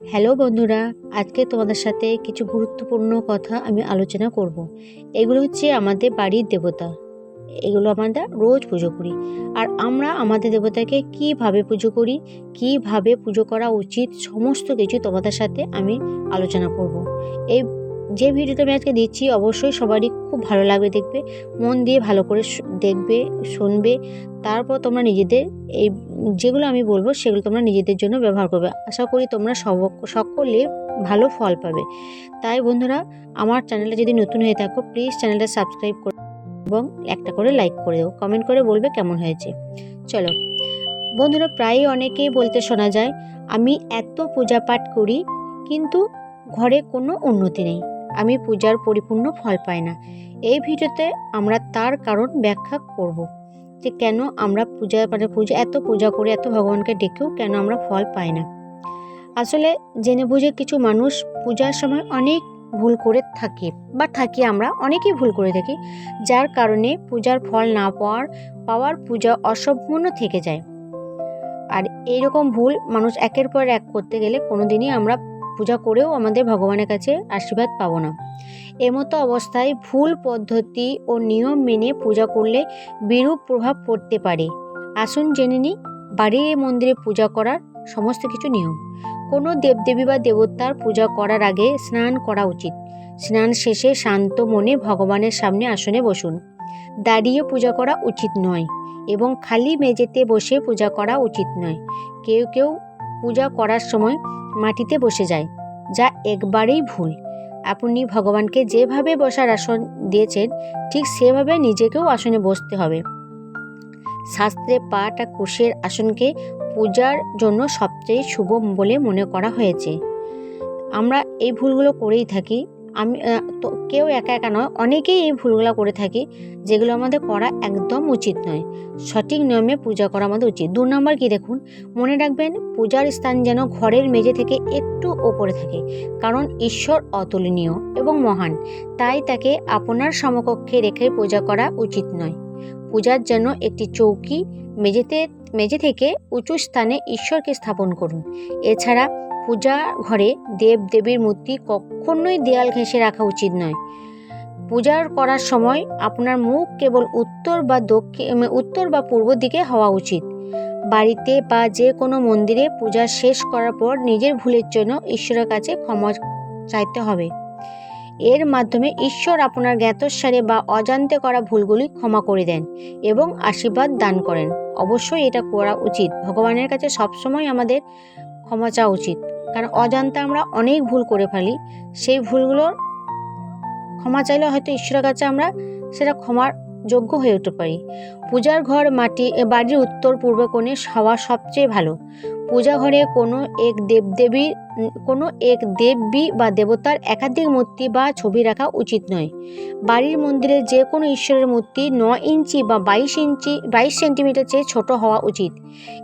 Hello বন্ধুরা, আজকে তোমাদের সাথে কিছু গুরুত্বপূর্ণ কথা আমি আলোচনা করব। এগুলো হচ্ছে আমাদের বাড়ির দেবতা এগুলো আমরা রোজ পুজো করি আর আমরা আমাদের দেবতাকে কীভাবে পুজো করি, কীভাবে পুজো করা উচিত, সমস্ত কিছু তোমাদের সাথে আমি আলোচনা করব। এই যে ভিডিওটা আমি আজকে দিচ্ছি, অবশ্যই সবারই খুব ভালো লাগবে দেখবে, মন দিয়ে ভালো করে দেখবে, শুনবে তারপর তোমরা নিজেদের এই যেগুলো আমি বলব সেগুলো তোমরা নিজেদের জন্য ব্যবহার করবে। আশা করি তোমরা সকলে ভালো ফল পাবে। তাই বন্ধুরা, আমার চ্যানেলে যদি নতুন হয়ে থাকো প্লিজ চ্যানেলটা সাবস্ক্রাইব করো এবং একটা করে লাইক করে দেবো কমেন্ট করে বলবে কেমন হয়েছে। চলো, বন্ধুরা প্রায়ই অনেকেই বলতে শোনা যায়, আমি এত পূজা পাঠ করি, কিন্তু ঘরে কোনো উন্নতি নেই। আমি পূজার পরিপূর্ণ ফল পাই না। এই ভিডিওতে আমরা তার কারণ ব্যাখ্যা করব। যে কেন আমরা পূজা মানে পূজা, এত পূজা করে, এত ভগবানকে ডেকেও কেন আমরা ফল পাই না? আসলে জেনে বুঝে কিছু মানুষ পূজার সময় অনেক ভুল করে থাকে বা থাকি আমরা, অনেকেই ভুল করে থাকি, যার কারণে পূজার ফল না পাওয়ার পাওয়ার পূজা অসম্পূর্ণ থেকে যায়। আর এইরকম ভুল মানুষ একের পর এক করতে গেলে কোনোদিনই আমরা পূজা করেও আমাদের ভগবানের কাছে আশীর্বাদ পাবো না। এমতো অবস্থায় ভুল পদ্ধতি ও নিয়ম মেনে পূজা করলে বিরূপ প্রভাব পড়তে পারে। আসুন জেনে নিই বাড়ির মন্দিরে পূজা করার সমস্ত কিছু নিয়ম। কোনো দেবদেবী বা দেবতার পূজা করার আগে স্নান করা উচিত। স্নান শেষে শান্ত মনে ভগবানের সামনে আসনে বসুন। দাঁড়িয়ে পূজা করা উচিত নয় এবং খালি মেঝেতে বসে পূজা করা উচিত নয়। কেউ কেউ পূজা করার সময় মাটিতে বসে যায়, যা একবারেই ভুল। আপনি ভগবানকে যেভাবে বসার আসন দিয়েছেন, ঠিক সেভাবে নিজেকেও আসনে বসতে হবে। শাস্ত্রে পাটা কুশের আসনকে পূজার জন্য সবচেয়ে শুভ বলে মনে করা হয়েছে। আমরা এই ভুলগুলো করেই থাকি আমি তো কেউ একা একা নয়, অনেকেই এই ভুলগুলো করে থাকি, যেগুলো আমাদের করা একদম উচিত নয়। সঠিক নিয়মে পূজা করা আমাদের উচিত। দু নম্বর কি দেখুন, মনে রাখবেন পূজার স্থান যেন ঘরের মেঝে থেকে একটু ওপরে থাকে, কারণ ঈশ্বর অতুলনীয় এবং মহান, তাই তাকে আপনার সমকক্ষে রেখে পূজা করা উচিত নয়। পূজার জন্য একটি চৌকি মেঝেতে মেঝে থেকে উঁচু স্থানে ঈশ্বরকে স্থাপন করুন। এছাড়া পূজা ঘরে দেব দেবীর মূর্তি কখনোই দেয়াল ঘেঁষে রাখা উচিত নয়। পূজার করার সময় আপনার মুখ কেবল উত্তর বা দক্ষিণ উত্তর বা পূর্ব দিকে হওয়া উচিত। বাড়িতে বা যে কোনো মন্দিরে পূজা শেষ করার পর নিজের ভুলের জন্য ঈশ্বরের কাছে ক্ষমা চাইতে হবে। এর মাধ্যমে ঈশ্বর আপনার জ্ঞাতসারে বা অজান্তে করা ভুলগুলি ক্ষমা করে দেন এবং আশীর্বাদ দান করেন। অবশ্যই এটা করা উচিত। ভগবানের কাছে সবসময় আমাদের ক্ষমা চাওয়া উচিত। কারণ অজান্তে আমরা অনেক ভুল করে ফেলি, সেই ভুলগুলোর ক্ষমা চাইলে হয়তো ঈশ্বরের কাছে আমরা সেটা ক্ষমার যোগ্য হয়ে উঠতে পারি। পূজার ঘর, মাটি বাড়ির উত্তর পূর্ব কোণে হওয়া সবচেয়ে ভালো। পূজা ঘরে কোনো এক দেবদেবীর কোনো এক দেবী বা দেবতার একাধিক মূর্তি বা ছবি রাখা উচিত নয়। বাড়ির মন্দিরে যে কোনো ঈশ্বরের মূর্তি ন ইঞ্চি বা বাইশ ইঞ্চি, বাইশ সেন্টিমিটার চেয়ে ছোট হওয়া উচিত।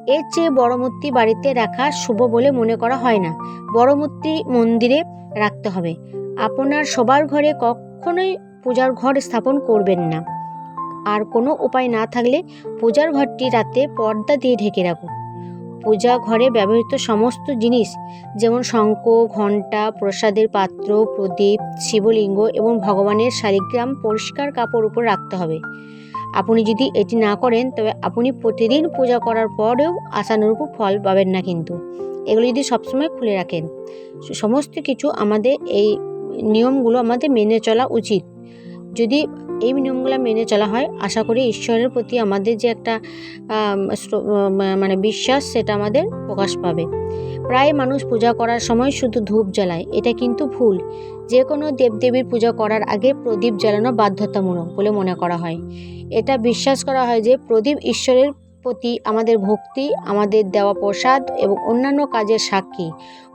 এর চেয়ে বড় মূর্তি বাড়িতে রাখা শুভ বলে মনে করা হয় না। বড় মূর্তি মন্দিরে রাখতে হবে। আপনার সবার ঘরে কখনোই পূজার ঘর স্থাপন করবেন না। আর কোনো উপায় না থাকলে পূজার ঘরটি রাতে পর্দা দিয়ে ঢেকে রাখুন। পূজা ঘরে ব্যবহৃত সমস্ত জিনিস, যেমন শঙ্খ, ঘণ্টা, প্রসাদের পাত্র, প্রদীপ, শিবলিঙ্গ এবং ভগবানের শালিগ্রাম পরিষ্কার কাপড় উপর রাখতে হবে। আপনি যদি এটি না করেন, তবে আপনি প্রতিদিন পূজা করার পরেও আশানুরূপ ফল পাবেন না কিন্তু। এগুলো যদি সবসময় খুলে রাখেন সমস্ত কিছু আমাদের এই নিয়মগুলো আমাদের মেনে চলা উচিত। যদি এই নিয়মগুলো মেনে চলা হয়। আশা করি ঈশ্বরের প্রতি আমাদের যে একটা মানে বিশ্বাস, সেটা আমাদের প্রকাশ পাবে। প্রায় মানুষ পূজা করার সময় শুধু ধূপ জ্বালায়, এটা কিন্তু ভুল। যে কোনো দেবদেবীর পূজা করার আগে প্রদীপ জ্বালানো বাধ্যতামূলক বলে মনে করা হয়। এটা বিশ্বাস করা হয় যে প্রদীপ ঈশ্বরের প্রতি আমাদের ভক্তি, আমাদের দেওয়া প্রসাদ এবং অন্যান্য কাজের সাক্ষী।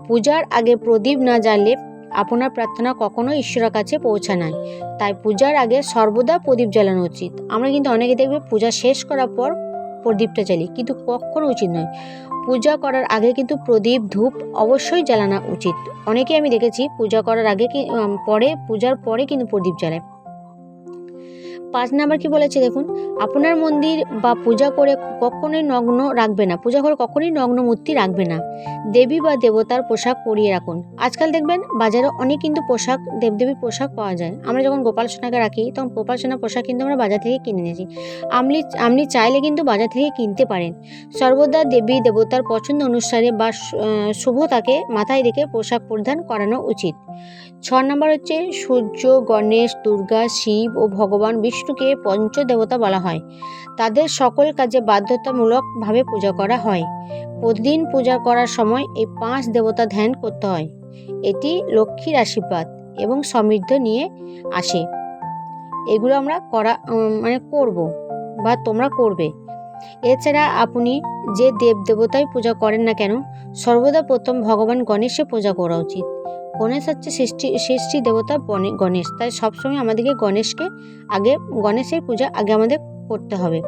পূজার আগে প্রদীপ না জ্বাললে আপনার প্রার্থনা কখনো ঈশ্বরের কাছে পৌঁছায় তাই পূজার আগে সর্বদা প্রদীপ জ্বালানো উচিত। আমরা কিন্তু অনেকে দেখবে পূজা শেষ করার পর প্রদীপটা জ্বালি, কিন্তু কখনো উচিত নয়। পূজা করার আগে কিন্তু প্রদীপ, ধূপ অবশ্যই জ্বালানো উচিত। অনেকে আমি দেখেছি পূজা করার আগে কি পরে, পূজার পরে কিন্তু প্রদীপ জ্বালায়। পাঁচ নাম্বার কি বলেছে দেখুন, আপনার মন্দির বা পূজা করে কখনোই নগ্ন রাখবে না, পূজা করে কখনোই নগ্ন মূর্তি রাখবে না। দেবী বা দেবতার পোশাক পরিয়ে রাখুন। আজকাল দেখবেন বাজারে অনেক কিন্তু পোশাক, দেবদেবীর পোশাক পাওয়া যায়। আমরা যখন গোপাল সোনাকে রাখি, তখন গোপাল সোনার পোশাক কিন্তু আমরা বাজার থেকে কিনে নিয়েছি আপনি আপনি চাইলে কিন্তু বাজার থেকে কিনতে পারেন। সর্বদা দেবী দেবতার পছন্দ অনুসারে বা শুভতাকে মাথায় রেখে পোশাক পরিধান করানো উচিত। ছ নম্বর হচ্ছে সূর্য, গণেশ, দুর্গা, শিব ও ভগবান বিষ্ণুকে পঞ্চদেবতা বলা হয়। তাদের সকল কাজে বাধ্যতামূলকভাবে পূজা করা হয়। প্রতিদিন পূজা করার সময় এই পাঁচ দেবতা ধ্যান করতে হয়। এটি লক্ষ্মীর আশীর্বাদ এবং সমৃদ্ধ নিয়ে আসে। এগুলো আমরা করা মানে করব বা তোমরা করবে। এছাড়া আপনি যে দেব দেবতাই পূজা করেন না কেন, সর্বদা প্রথম ভগবান গণেশে পূজা করা উচিত। গণেশ হচ্ছে সৃষ্টি সৃষ্টি দেবতা গণেশ। তাই সবসময় আমাদেরকে গণেশকে আগে, গণেশের পূজা আগে আমাদের করতে হবে।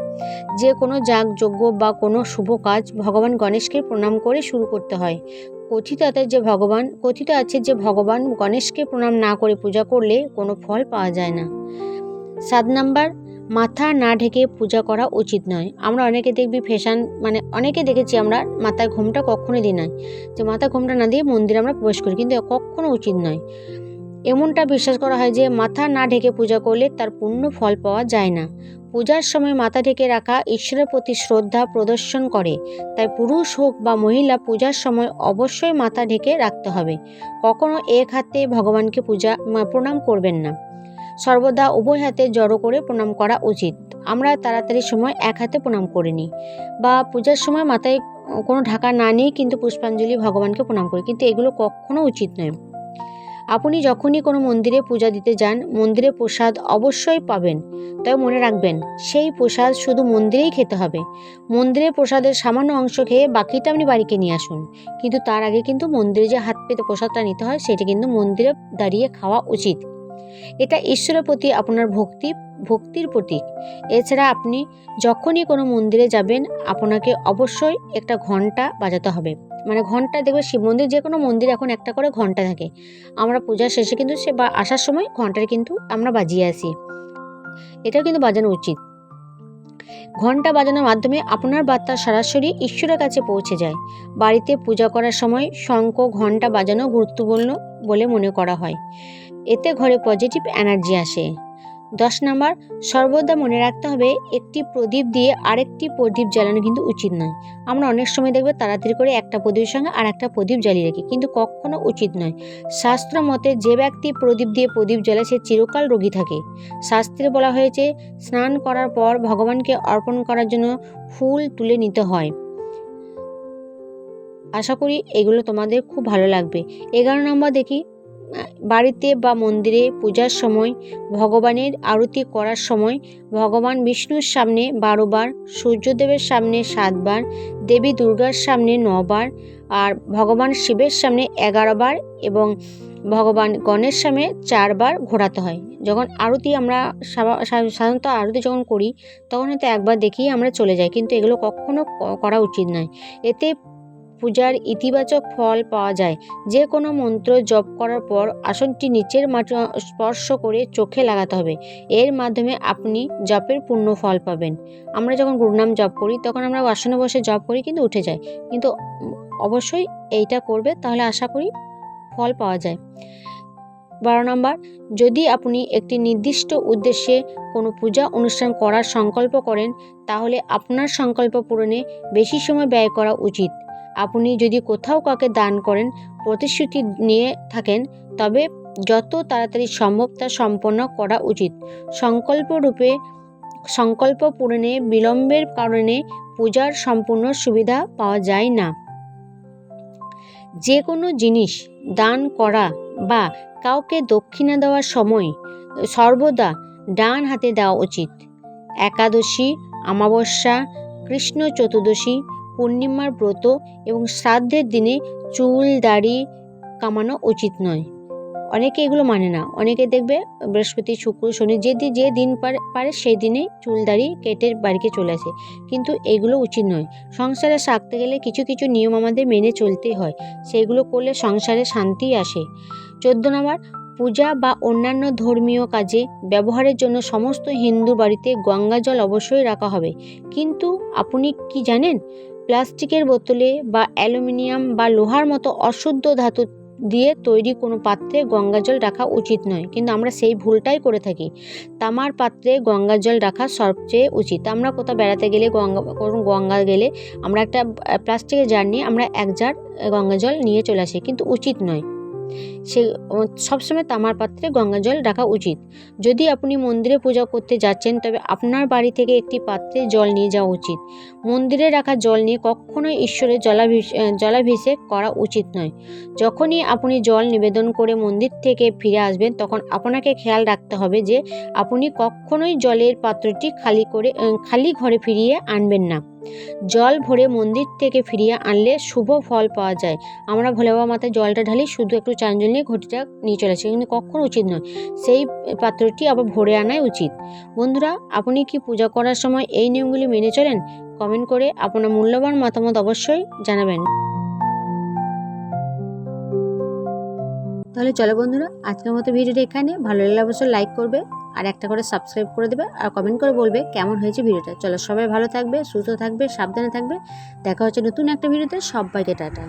যে কোনো যাগ যজ্ঞ বা কোনো শুভ কাজ ভগবান গণেশকে প্রণাম করে শুরু করতে হয়। কথিত যে ভগবান, কথিত আছে যে ভগবান গণেশকে প্রণাম না করে পূজা করলে কোনো ফল পাওয়া যায় না। সাত নাম্বার মাথা না ঢেকে পূজা করা উচিত নয়। আমরা অনেকে দেখবি ফ্যাশন মানে অনেকে দেখেছি আমরা মাথায় ঘোমটা কখনো দিই নাই। যে মাথা ঘোমটা না দিয়ে মন্দিরে আমরা প্রবেশ করি, কিন্তু কখনো উচিত নয়। এমনটা বিশ্বাস করা হয় যে মাথা না ঢেকে পূজা করলে তার পূর্ণ ফল পাওয়া যায় না। পূজার সময় মাথা ঢেকে রাখা ঈশ্বরের প্রতি শ্রদ্ধা প্রদর্শন করে। তাই পুরুষ হোক বা মহিলা, পূজার সময় অবশ্যই মাথা ঢেকে রাখতে হবে। কখনো এক হাতে ভগবানকে পূজা প্রণাম করবেন না। সর্বদা উভয় হাতে জড়ো করে প্রণাম করা উচিত। আমরা তাড়াতাড়ি সময় এক হাতে প্রণাম করে নিই। বা পূজার সময় মাথায় কোনো ঢাকা না নিয়ে কিন্তু পুষ্পাঞ্জলি ভগবানকে প্রণাম করি। কিন্তু এগুলো কখনো উচিত নয়। আপনি যখনই কোনো মন্দিরে পূজা দিতে যান, মন্দিরে প্রসাদ অবশ্যই পাবেন। তবে মনে রাখবেন, সেই প্রসাদ শুধু মন্দিরেই খেতে হবে। মন্দিরের প্রসাদের সামান্য অংশ খেয়ে বাকিটা আপনি বাড়িকে নিয়ে আসুন। কিন্তু তার আগে কিন্তু মন্দিরে যে হাত পেতে প্রসাদটা নিতে হয়, সেটা কিন্তু মন্দিরে দাঁড়িয়ে খাওয়া উচিত। এটা ঈশ্বরের প্রতি আপনার ভক্তি, ভক্তির প্রতীক। এছাড়া আপনি যখনই কোনো মন্দিরে যাবেন, আপনাকে অবশ্যই একটা ঘণ্টা বাজাতে হবে। মানে ঘণ্টা দেখবে শিব মন্দির যে কোনো মন্দির এখন একটা করে ঘণ্টা থাকে। আমরা পূজার শেষে কিন্তু সে বা আসার সময় ঘণ্টার কিন্তু আমরা বাজিয়ে আসি। এটাও কিন্তু বাজানো উচিত। ঘণ্টা বাজানোর মাধ্যমে আপনার বার্তা সরাসরি ঈশ্বরের কাছে পৌঁছে যায়। বাড়িতে পূজা করার সময় শঙ্খ ঘণ্টা বাজানো গুরুত্বপূর্ণ বলে মনে করা হয়। এতে ঘরে পজিটিভ এনার্জি আসে। দশ নাম্বার, সর্বদা মনে রাখতে হবে একটি প্রদীপ দিয়ে আরেকটি প্রদীপ জ্বালানো কিন্তু উচিত নয়। আমরা অনেক সময় দেখবে তাড়াতাড়ি করে একটা প্রদীপের সঙ্গে আর একটা প্রদীপ জ্বালিয়ে রাখি, কিন্তু কখনো উচিত নয়। শাস্ত্র মতে যে ব্যক্তি প্রদীপ দিয়ে প্রদীপ জ্বালায়, সে চিরকাল রোগী থাকে। শাস্ত্রে বলা হয়েছে, স্নান করার পর ভগবানকে অর্পণ করার জন্য ফুল তুলে নিতে হয়। আশা করি এগুলো তোমাদের খুব ভালো লাগবে। এগারো নম্বর দেখি বাড়িতে বা মন্দিরে পূজার সময়, ভগবানের আরতি করার সময়, ভগবান বিষ্ণুর সামনে বারোবার, সূর্যদেবের সামনে সাতবার, দেবী দুর্গার সামনে নবার, আর ভগবান শিবের সামনে এগারোবার এবং ভগবান গণেশ সামনে চারবার ঘোরাতে হয়। যখন আরতি আমরা সাধারণত আরতি যখন করি, তখন হয়তো একবার দেখেই আমরা চলে যাই, কিন্তু এগুলো কখনো করা উচিত নয়। এতে পূজার ইতিবাচক ফল পাওয়া যায়। যে কোনো মন্ত্র জপ করার পর আসনটি নিচের মাটি স্পর্শ করে চোখে লাগাতে হবে। এর মাধ্যমে আপনি জপের পূর্ণ ফল পাবেন। আমরা যখন গুরুনাম জপ করি, তখন আমরা আসনে বসে জপ করি কিন্তু উঠে যায় কিন্তু অবশ্যই এইটা করবে তাহলে আশা করি ফল পাওয়া যায়। বারো নম্বর, যদি আপনি একটি নির্দিষ্ট উদ্দেশ্যে কোনো পূজা অনুষ্ঠান করার সংকল্প করেন, তাহলে আপনার সংকল্প পূরণে বেশি সময় ব্যয় করা উচিত। আপনি যদি কোথাও কাউকে দান করেন, প্রতিশ্রুতি নিয়ে থাকেন, তবে যত তাড়াতাড়ি সম্ভব তা সম্পন্ন করা উচিত। সংকল্প রূপে সংকল্প পূরণে, বিলম্বের কারণে পূজার সম্পূর্ণ সুবিধা পাওয়া যায় না। যে কোনো জিনিস, দান করা বা কাউকে দক্ষিণা দেওয়ার সময় সর্বদা ডান হাতে দেওয়া উচিত। একাদশী, অমাবস্যা, কৃষ্ণ চতুর্দশী পূর্ণিমার ব্রত এবং শ্রাদ্ধের দিনে চুল, দাড়ি কামানো উচিত নয়। অনেকে এগুলো মানে না। অনেকে দেখবে বৃহস্পতি, শুক্র, শনি যে দি- যে দিন পারে সেই দিনেই চুল, দাড়ি কেটে বাড়িতে চলে আসে। কিন্তু এগুলো উচিত নয়। সংসারে থাকতে গেলে কিছু কিছু নিয়ম আমাদের মেনে চলতে হয়। সেইগুলো করলে সংসারে শান্তি আসে। চোদ্দ নম্বর, পূজা বা অন্যান্য ধর্মীয় কাজে ব্যবহারের জন্য সমস্ত হিন্দু বাড়িতে গঙ্গা জল অবশ্যই রাখা হবে। কিন্তু আপনি কি জানেন? প্লাস্টিকের বোতলে বা অ্যালুমিনিয়াম বা লোহার মতো অশুদ্ধ ধাতু দিয়ে তৈরি কোনো পাত্রে গঙ্গা জল রাখা উচিত নয়। কিন্তু আমরা সেই ভুলটাই করে থাকি। তামার পাত্রে গঙ্গা জল রাখা সবচেয়ে উচিত। আমরা কোথাও বেড়াতে গেলে গঙ্গা গঙ্গা গেলে আমরা একটা প্লাস্টিকের জার নিয়ে আমরা এক জার গঙ্গা জল নিয়ে চলে আসি। কিন্তু উচিত নয়। সে সবসময় তামার পাত্রে গঙ্গা জল রাখা উচিত। যদি আপনি মন্দিরে পূজা করতে যাচ্ছেন, তবে আপনার বাড়ি থেকে একটি পাত্রে জল নিয়ে যাওয়া উচিত। মন্দিরে রাখা জল নিয়ে কখনোই ঈশ্বরের জলাভিষ জলাভিষেক করা উচিত নয়। যখনই আপনি জল নিবেদন করে মন্দির থেকে ফিরে আসবেন, তখন আপনাকে খেয়াল রাখতে হবে যে, আপনি কখনোই জলের পাত্রটি খালি করে খালি ঘরে ফিরিয়ে আনবেন না। জল ভরে মন্দির থেকে ফিরিয়ে আনলে শুভ ফল পাওয়া যায়। আমরা ভোলে বাবা মাথায় জলটা ঢালি, শুধু একটু চাঞ্জল নিয়ে ঘটিটা নিয়ে চলে আসি। কিন্তু কখনো উচিত নয়। সেই পাত্রটি আবার ভরে আনাই উচিত। বন্ধুরা, আপনি কি পূজা করার সময় এই নিয়মগুলি মেনে চলেন? কমেন্ট করে আপনার মূল্যবান মতামত অবশ্যই জানাবেন। তাহলে চলো বন্ধুরা, আজকের মতো ভিডিওটা এখানে। ভালো লাগলে অবশ্যই লাইক করবে। আর একটা করে সাবস্ক্রাইব করে দেবে আর কমেন্ট করে বলবে কেমন হয়েছে ভিডিওটা। চলো সবাই ভালো থাকবে, সুস্থ থাকবে, সাবধানে থাকবে। দেখা হচ্ছে নতুন একটা ভিডিওতে। সবাইকে টাটা।